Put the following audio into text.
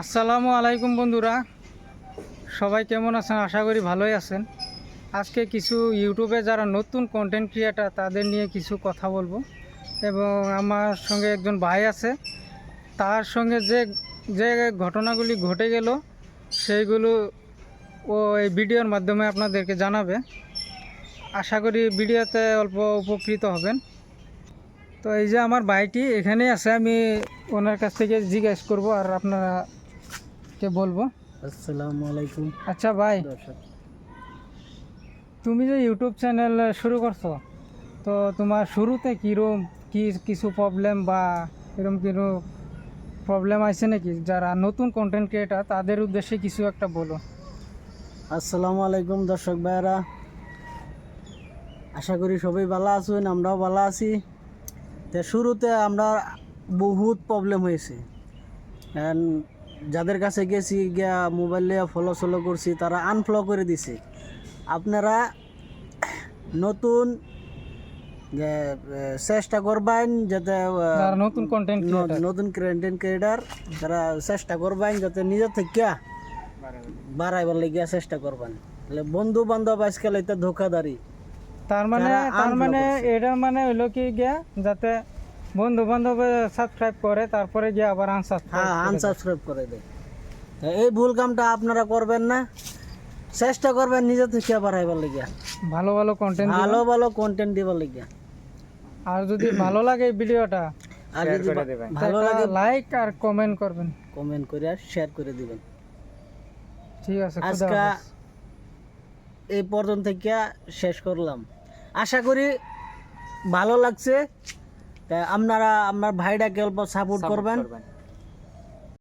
আসসালামু আলাইকুম বন্ধুরা। সবাই কেমন আছেন? আশা করি ভালোই আছেন। আজকে কিছু ইউটিউবে যারা নতুন কন্টেন্ট ক্রিয়েটার তাদের নিয়ে কিছু কথা বলব। এবং আমার সঙ্গে একজন ভাই আছে। তার সঙ্গে যে যে ঘটনাগুলি ঘটে গেল, সেইগুলো ও এই ভিডিওর মাধ্যমে আপনাদেরকে জানাবে। আশা করি ভিডিওতে অল্প উপকৃত হবেন। তো এই যে আমার ভাইটি এখানেই আছে, আমি ওনার কাছ থেকে জিজ্ঞেস করব আর আপনারাকে বলব। আসসালামু আলাইকুম। আচ্ছা ভাই তুমি যে ইউটিউব চ্যানেল শুরু করছ তো তোমার শুরুতে কীরকম কি কিছু প্রবলেম বা এরকম কোনো প্রবলেম আছে নাকি? যারা নতুন কন্টেন্ট ক্রিয়েটার তাদের উদ্দেশ্যে কিছু একটা বলো। আসসালামু আলাইকুম দর্শক ভাইরা আশা করি সবাই ভালো আছেন আমরাও ভালো আছি। তো শুরুতে আমরা বহুত প্রবলেম হয়েছে। যাদের কাছে গেছি গিয়া মোবাইলে ফলো সলো করছি তারা আনফলো করে দিছে। আপনারা নতুন চেষ্টা করবেন যাতে নতুন কন্টেন্ট নতুন কন্টেন্ট ক্রিয়েটার তারা চেষ্টা করবেন যাতে নিজের থেকে বাড়াইবার লাগিয়া চেষ্টা করবেন। তাহলে বন্ধু বান্ধব আজকাল এটা ধোকাদারি তার মানে তার মানে এটা মানে হইল কি গিয়া যাতে বন্ধু বান্ধব সাবস্ক্রাইব করে তারপরে গিয়ে আবার হ্যাঁ আনসাবস্ক্রাইব আনসাবস্ক্রাইব করে দেয় এই ভুল কামটা আপনারা করবেন না। চেষ্টা করবেন নিজে থেকে বাড়াইবার লাগিয়া ভালো ভালো কন্টেন্ট ভালো ভালো কন্টেন্ট দিবার লাগিয়া আর যদি ভালো লাগে এই ভিডিওটা আর যদি ভালো লাগে লাইক আর কমেন্ট করবেন। কমেন্ট করে আর শেয়ার করে দিবেন। ঠিক আছে আজকে এই পর্যন্ত থেকে শেষ করলাম। আশা করি ভালো লাগছে। আপনারা আপনার ভাইটাকে অল্প সাপোর্ট করবেন।